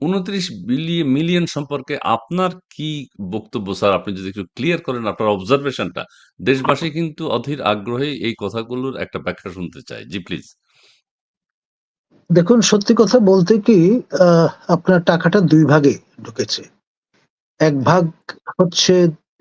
উনত্রিশ billion million সম্পর্কে আপনার কি বক্তব্য স্যার? আপনি যদি একটু ক্লিয়ার করেন আপনার অবজারভেশনটা দেশবাসী কিন্তু অধীর আগ্রহে এই কথাগুলোর একটা ব্যাখ্যা শুনতে চায়। জি প্লিজ দেখুন সত্যি কথা বলতে কি আপনার টাকাটা দুই ভাগে ঢুকেছে। এক ভাগ হচ্ছে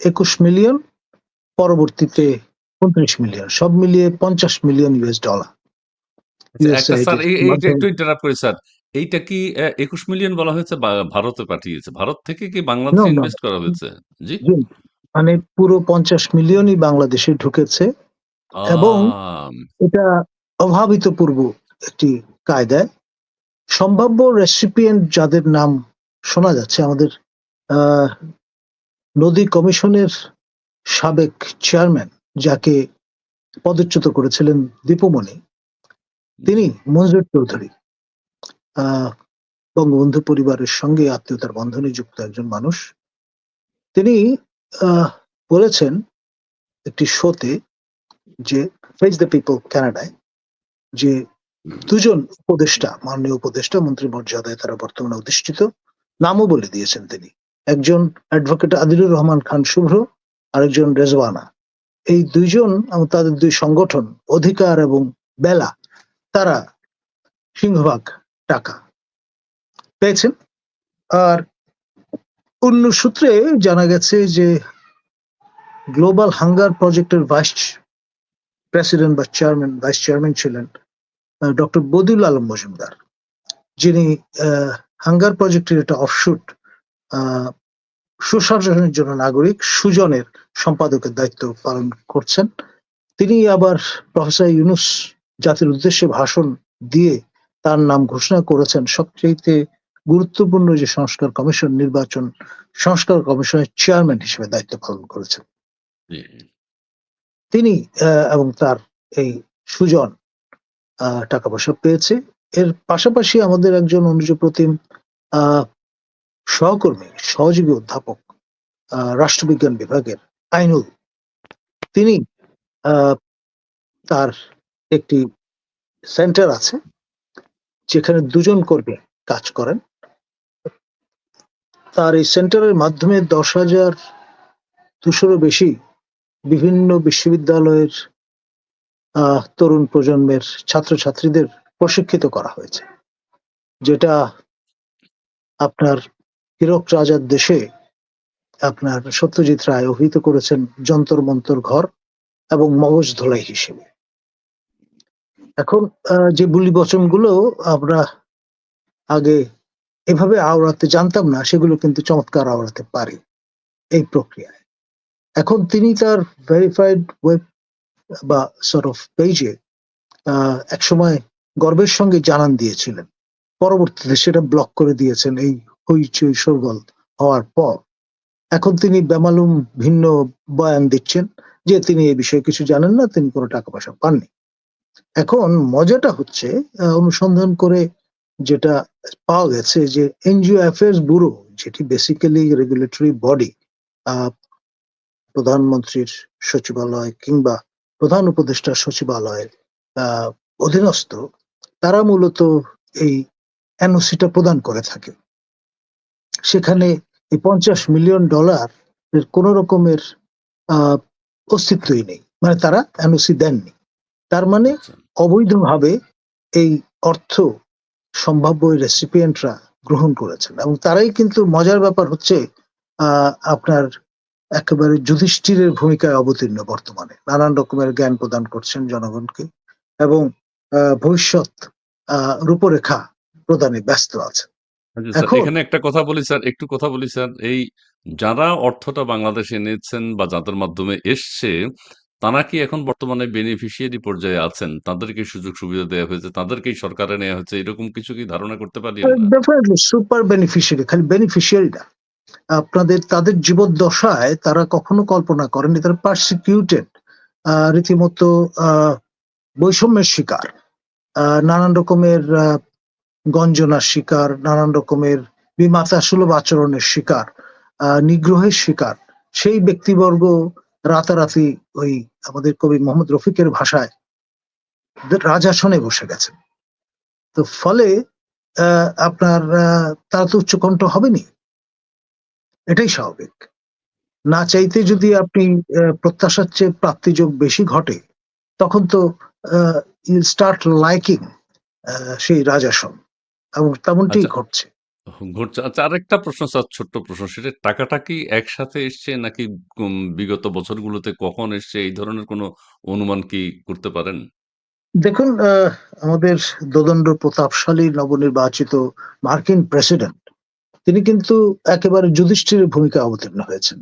একুশ মিলিয়ন পরবর্তীতে উনত্রিশ মিলিয়ন সব মিলিয়ে পঞ্চাশ মিলিয়ন ইউএস ডলার আচ্ছা, স্যার একটু ইন্টারাপ্ট করি স্যার। এইটা কি একুশ মিলিয়ন বলা হয়েছে বা ভারতে পাঠিয়েছে? ভারত থেকে কি বাংলাদেশে. ইনভেস্ট করা হয়েছে? জি? জি, মানে পুরো পঞ্চাশ মিলিয়নই বাংলাদেশে ঢুকেছে। এবং- আম, এটা অভাবিত পূর্ব একটি কায়দায়। সম্ভাব্য রেসিপিয়েন্ট যাদের নাম শোনা যাচ্ছে আমাদের আহ, নদী কমিশনের সাবেক চেয়ারম্যান যাকে পদচ্যুত করেছিলেন দীপুমণি তিনি মঞ্জুর চৌধুরী। বঙ্গবন্ধু পরিবারের সঙ্গে আত্মীয়তার বন্ধনে যুক্ত একজন মানুষ। তিনি বলেছেন একটি শোতে যে ফেস দ্য পিপল কানাডায়, যে দুজন উপদেষ্টা, মাননীয় উপদেষ্টা, মন্ত্রী মর্যাদায় তারা বর্তমানে অধিষ্ঠিত, নামও বলে দিয়েছেন তিনি। একজন অ্যাডভোকেট আদিলুর রহমান খান শুভ্র, আরেকজন রেজওয়ানা। এই দুইজন এবং তাদের দুই সংগঠন, অধিকার এবং বেলা, তারা সিংহভাগ টাকা। পেয়েছেন? আর অন্য সূত্রে জানা গেছে যে গ্লোবাল হাঙ্গার প্রজেক্টের ভাইস প্রেসিডেন্ট বা চেয়ারম্যান, ভাইস চেয়ারম্যান ছিলেন ডক্টর বদিউল আলম মজুমদার, যিনি হাঙ্গার প্রজেক্টের একটা অফশুট সুশাসনের জন্য নাগরিক সুজনের সম্পাদকের দায়িত্ব পালন করছেন। তিনি আবার প্রফেসর ইউনুস জাতির উদ্দেশ্যে ভাষণ দিয়ে তার নাম ঘোষণা করেছেন সবচেয়ে গুরুত্বপূর্ণ যে সংস্কার কমিশন নির্বাচন সংস্কার কমিশনের চেয়ারম্যান হিসেবে দায়িত্ব পালন করেছেন। তিনি এবং তার এই সুজন টাকা পয়সা পেয়েছে। এর পাশাপাশি আমাদের একজন অনুজ প্রতিম সহকর্মী সহযোগী অধ্যাপক আহ, রাষ্ট্রবিজ্ঞান বিভাগের আইনুল। তিনি আহ, তার একটি সেন্টার আছে যেখানে দুজন কর্মী কাজ করেন। তার এই সেন্টারের মাধ্যমে দশ হাজার দুশোরও বেশি বিভিন্ন বিশ্ববিদ্যালয়ের তরুণ প্রজন্মের ছাত্রছাত্রীদের প্রশিক্ষিত করা হয়েছে। যেটা আপনার হীরক রাজার দেশে আপনার সত্যজিৎ রায় অভিহিত করেছেন, যন্তর মন্তর ঘর এবং মগজ ধোলাই হিসেবে। এখন যে বুলি বচনগুলো আমরা আগে এভাবে আওড়াতে জানতাম না, সেগুলো কিন্তু চমৎকার আওড়াতে পারি এই প্রক্রিয়ায়। এখন তিনি তার ভেরিফাইড ওয়েব বা সর্ট অফ পেজে এক সময় গর্বের সঙ্গে জানান দিয়েছিলেন। পরবর্তীতে সেটা ব্লক করে দিয়েছেন এই হইচই সরগল হওয়ার পর। এখন তিনি বেমালুম ভিন্ন বয়ান দিচ্ছেন যে তিনি এই বিষয়ে কিছু জানেন না, তিনি কোনো টাকা পয়সা পাননি। এখন মজাটা হচ্ছে অনুসন্ধান করে যেটা পাওয়া গেছে যে এনজিও অ্যাফেয়ার্স ব্যুরো, যেটি বেসিক্যালি রেগুলেটরি বডি প্রধানমন্ত্রীর সচিবালয় কিংবা প্রধান উপদেষ্টার সচিবালয়ের অধীনস্থ, তারা মূলত এই এনওসিটা প্রদান করে থাকে। সেখানে এই পঞ্চাশ মিলিয়ন ডলার কোন রকমের অস্তিত্বই নেই। মানে তারা এনওসি দেননি। তার মানে আচ্ছা। অবৈধভাবে এই অর্থ সম্ভাব্য রেসিপিয়েন্টরা গ্রহণ করেছেন এবং তারাই কিন্তু মজার ব্যাপার হচ্ছে আপনার একেবারে যুধিষ্ঠিরের ভূমিকায় অবতীর্ণ বর্তমানে। নানান রকমের জ্ঞান প্রদান করছেন জনগণকে এবং ভবিষ্যৎ রূপরেখা প্রদানে ব্যস্ত আছে আচ্ছা এখানে একটা কথা বলি স্যার একটু কথা বলি স্যার। এই যারা অর্থটা বাংলাদেশে এনেছেন বা যাদের মাধ্যমে এসছে তারা কি এখন বর্তমানে বেনিফিশিয়ারি পর্যায়ে আছেন? তাদেরকে সুযোগ সুবিধা দেওয়া হয়েছে, তাদেরকেই সরকারে নেওয়া হয়েছে, এরকম কিছু কি ধারণা করতে পারি সুপার বেনিফিশিয়ারি খালি বেনিফিশিয়ারি না। আপনাদের, তাদের জীবদ্দশায় তারা কখনো কল্পনা করেনি তারা পারসিকিউটেড রীতিমতো বৈষম্যের শিকার নানান রকমের গঞ্জনার শিকার, নানান রকমের বিমাতা সুলভ আচরণের শিকার নিগ্রহের শিকার। সেই ব্যক্তিবর্গ রাতারাতি ওই আমাদের কবি মোহাম্মদ রফিকের ভাষায় রাজাসনে বসে গেছেন। তো ফলে আহ, আপনার আহ, তারা তো উচ্চকণ্ঠ হবেনি। এটাই স্বাভাবিক। না চাইতে যদি আপনি প্রত্যাশার চেয়ে প্রাপ্তিযোগ বেশি ঘটে তখন তো ইউ স্টার্ট লাইকিং সেই রাজাসন। এবং তেমনটি আচ্ছা। ঘটছে। ঘটছে আচ্ছা আরেকটা প্রশ্ন স্যার ছোট্ট প্রশ্ন সেটা টাকাটা কি একসাথে এসছে নাকি বিগত বছরগুলোতে কখন এসছে এই ধরনের কোনো অনুমান কি করতে পারেন? দেখুন আহ, আমাদের দোদণ্ড প্রতাপশালী নবনির্বাচিত মার্কিন প্রেসিডেন্ট তিনি কিন্তু একেবারে যুধিষ্ঠিরের ভূমিকা অবতীর্ণ হয়েছেন।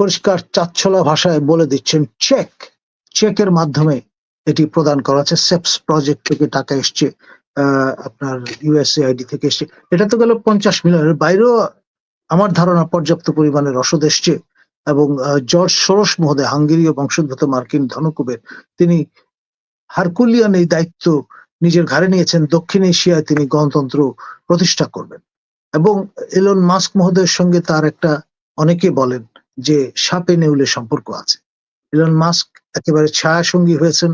পরিষ্কার চাচ্ছলা ভাষায় বলে দিচ্ছেন চেক চেকের মাধ্যমে এটি প্রদান করা হচ্ছে। সেপস প্রজেক্ট থেকে টাকা এসছে আপনার ইউএসএআইডি থেকে এসছে। এটা তো গেল পঞ্চাশ মিলিয়নের বাইরেও আমার ধারণা পর্যাপ্ত পরিমাণে রসদ এসছে এবং জর্জ সোরস মহোদয়, হাঙ্গেরীয় বংশোদ্ভূত মার্কিন ধনকুবের, তিনি হারকুলিয়ান এই দায়িত্ব নিজের ঘাড়ে নিয়েছেন। দক্ষিণ এশিয়ায় তিনি গণতন্ত্র প্রতিষ্ঠা করবেন। এবং এলন মাস্ক মহোদয়ের সঙ্গে তার একটা অনেকে বলেন যে সাপে নেউলে সম্পর্ক আছে। এলন মাস্ক একেবারে ছায়া সঙ্গী হয়েছেন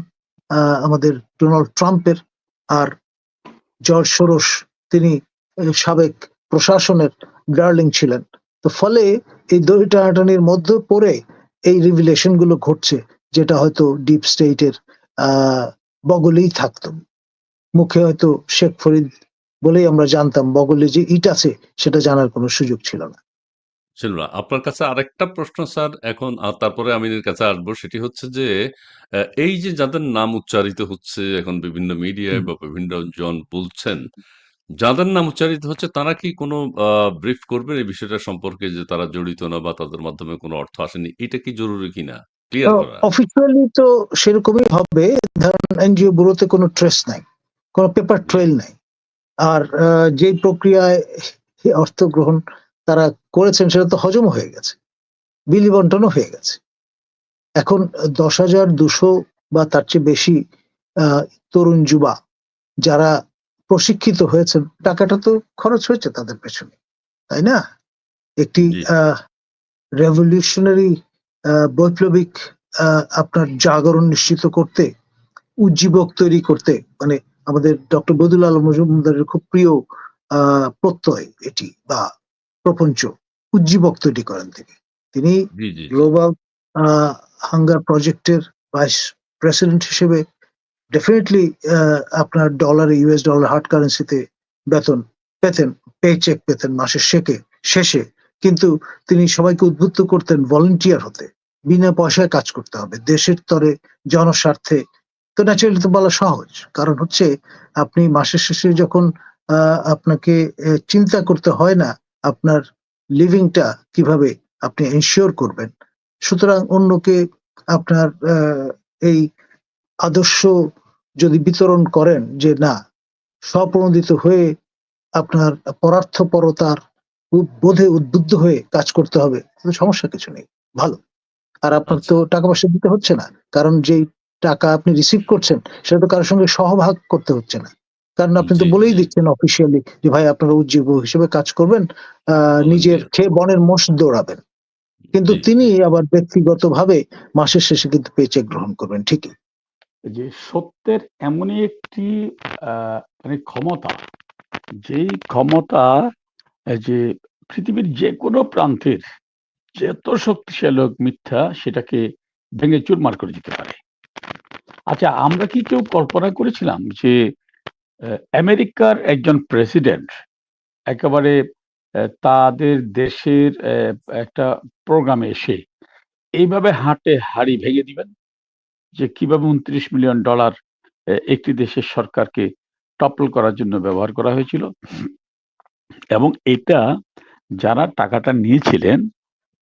আমাদের ডোনাল্ড ট্রাম্পের। আর জর্জ সোরস, তিনি সাবেক প্রশাসনের ডার্লিং ছিলেন। তো ফলে এই দড়ি টানাটানির মধ্যে পড়ে এই রিভিলেশনগুলো ঘটছে, যেটা হয়তো ডিপ স্টেটের বগলেই থাকতো। মুখে হয়তো শেখ ফরিদ বলেই আমরা জানতাম, বগলে যে ইট আছে, সেটা জানার কোনো সুযোগ ছিল না। আপনার কাছে আরেকটা প্রশ্ন স্যার এখন আর তারপরে আমিনের কাছে আসব। সেটি হচ্ছে যে আহ, এই যে যাদের নাম উচ্চারিত হচ্ছে এখন বিভিন্ন মিডিয়ায় হুম। বা বিভিন্ন জন বলছেন যাদের নাম উচ্চারিত হচ্ছে তারা কি কোনো ব্রিফ করবেন এই বিষয়টা সম্পর্কে যে তারা জড়িত না বা তাদের মাধ্যমে কোনো অর্থ আসেনি? এটা কি জরুরি কিনা? ক্লিয়ার করা। অফিসিয়ালি তো সেরকমই হবে। ধরেন এনজিও ব্যুরোতে কোনো ট্রেস নাই কোনো পেপার ট্রেল নাই। আর আহ, যে প্রক্রিয়ায় অর্থ গ্রহণ তারা করেছেন সেটা তো হজম হয়ে গেছে। বিলি বন্টনও হয়ে গেছে। এখন দশ হাজার দুশো বা তার চেয়ে বেশি আহ, তরুণ যুবা যারা প্রশিক্ষিত হয়েছেন টাকাটা তো খরচ হয়েছে তাদের পেছনে তাই না? একটি। রেভলিউশনারি বৈপ্লবিক আহ, আপনার জাগরণ নিশ্চিত করতে উজ্জীবক তৈরি করতে মানে আমাদের ডক্টর বদুল আলম মজুমদারের খুব প্রিয় আহ, প্রত্যয় এটি বা প্রপঞ্চ উজ্জীবক তৈরি করেন তিনি। তিনি গ্লোবাল হাঙ্গার প্রজেক্টের ভাইস প্রেসিডেন্ট হিসেবে ডেফিনেটলি আপনার ডলার ইউএস ডলার হার্ড কারেন্সিতে বেতন পেতেন পে চেক পেতেন মাসের শেষে শেষে। কিন্তু তিনি সবাইকে উদ্বুদ্ধ করতেন ভলেন্টিয়ার হতে। বিনা পয়সায় কাজ করতে হবে। দেশের তরে জনস্বার্থে। তো ন্যাচারালি তো বলা সহজ। কারণ হচ্ছে আপনি মাসের শেষে যখন আহ, আপনাকে চিন্তা করতে হয় না আপনার লিভিংটা কীভাবে আপনি এনশিওর করবেন? সুতরাং অন্যকে আপনার এই আদর্শ যদি বিতরণ করেন যে না, স্বপ্রণোদিত হয়ে আপনার পরার্থপরতার বোধে উদ্বুদ্ধ হয়ে কাজ করতে হবে সমস্যা কিছু নেই, ভালো। আর আপনার তো টাকা পয়সা দিতে হচ্ছে না, কারণ যেই টাকা আপনি রিসিভ করছেন, সেটা তো কারোর সঙ্গে সহভাগ করতে হচ্ছে না। কারণ আপনি তো বলেই। দিচ্ছেন অফিসিয়ালি যে ভাই আপনারা উজ্জীব হিসেবে কাজ করবেন নিজের। খেয়ে বনের মোষ দৌড়াবেন কিন্তু তিনি আবার ব্যক্তিগতভাবে মাসের শেষে কিন্তু পেচেক গ্রহণ করবেন ঠিকই যে সত্যের এমনই একটি মানে ক্ষমতা যেই ক্ষমতা যে পৃথিবীর যে কোনো প্রান্তের যত শক্তিশালী হোক মিথ্যা সেটাকে ভেঙে চুরমার করে দিতে পারে আচ্ছা আমরা কি কেউ কল্পনা করেছিলাম যে আমেরিকার একজন প্রেসিডেন্ট একেবারে তাদের দেশের একটা প্রোগ্রামে এসে এইভাবে হাটে হাড়ি ভেঙে দিবেন যে কীভাবে উনত্রিশ মিলিয়ন ডলার একটি দেশের সরকারকে টপল করার জন্য ব্যবহার করা হয়েছিল। এবং এটা যারা টাকাটা নিয়েছিলেন,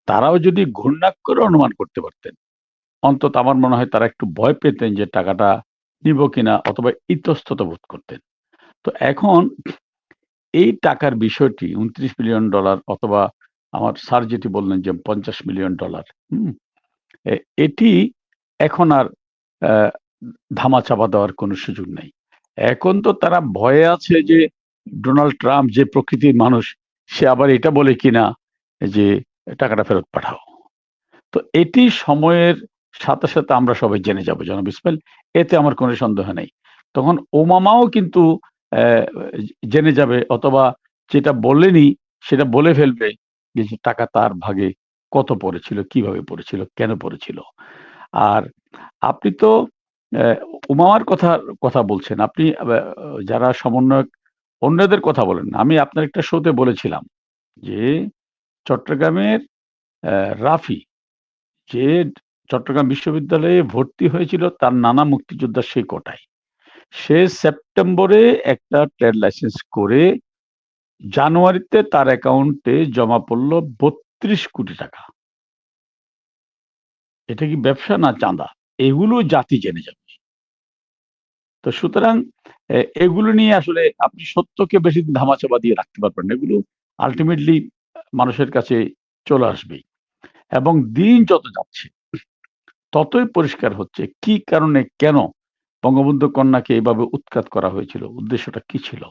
তারাও যদি ঘূর্ণাক্ষরে অনুমান করতে পারতেন, অন্তত আমার মনে হয় তারা একটু ভয় পেতেন যে টাকাটা নিব কিনা অথবা ইতস্তত বোধ করতেন। তো এখন এই টাকার বিষয়টি উনত্রিশ মিলিয়ন ডলার অথবা আমার স্যার যেটি বললেন যে পঞ্চাশ মিলিয়ন ডলার এটি এখন আর আহ, ধামাচাপা দেওয়ার কোনো সুযোগ নেই। এখন তো তারা ভয়ে আছে যে ডোনাল্ড ট্রাম্প যে প্রকৃতির মানুষ সে আবার এটা বলে কিনা যে টাকাটা ফেরত পাঠাও। তো এটি সময়ের সাথে সাথে আমরা সবাই জেনে যাব জনাব ইসমাইল। এতে আমার কোনো সন্দেহ নেই। তখন ওমামাও কিন্তু জেনে যাবে অথবা যেটা বলেনি সেটা বলে ফেলবে যে টাকা তার ভাগে কত পড়েছিল, কীভাবে পড়েছিল, কেন পড়েছিল। আর আপনি তো উমামার কথা কথা বলছেন। আপনি যারা সমন্বয়ক, অন্যদের কথা বলেন। আমি আপনার একটা শোতে বলেছিলাম যে, চট্টগ্রামের রাফি যে চট্টগ্রাম বিশ্ববিদ্যালয়ে ভর্তি হয়েছিল তার নানা মুক্তিযোদ্ধার সেই কোটায় সে সেপ্টেম্বরে একটা ট্রেড লাইসেন্স করে জানুয়ারিতে তার অ্যাকাউন্টে জমা পড়ল বত্রিশ কোটি টাকা। এটা কি ব্যবসা না চাঁদা? এগুলো জাতি জেনে যাবে। তো সুতরাং এগুলো নিয়ে আসলে আপনি সত্যকে বেশি দিন ধামাচাপা দিয়ে রাখতে পারবেন এগুলো আলটিমেটলি মানুষের কাছে চলে আসবেই। এবং দিন যত যাচ্ছে ততই পরিষ্কার হচ্ছে কি কারণে কেন বঙ্গবন্ধু কন্যাকে এভাবে উৎখাত করা হয়েছিল, উদ্দেশ্যটা কি ছিল?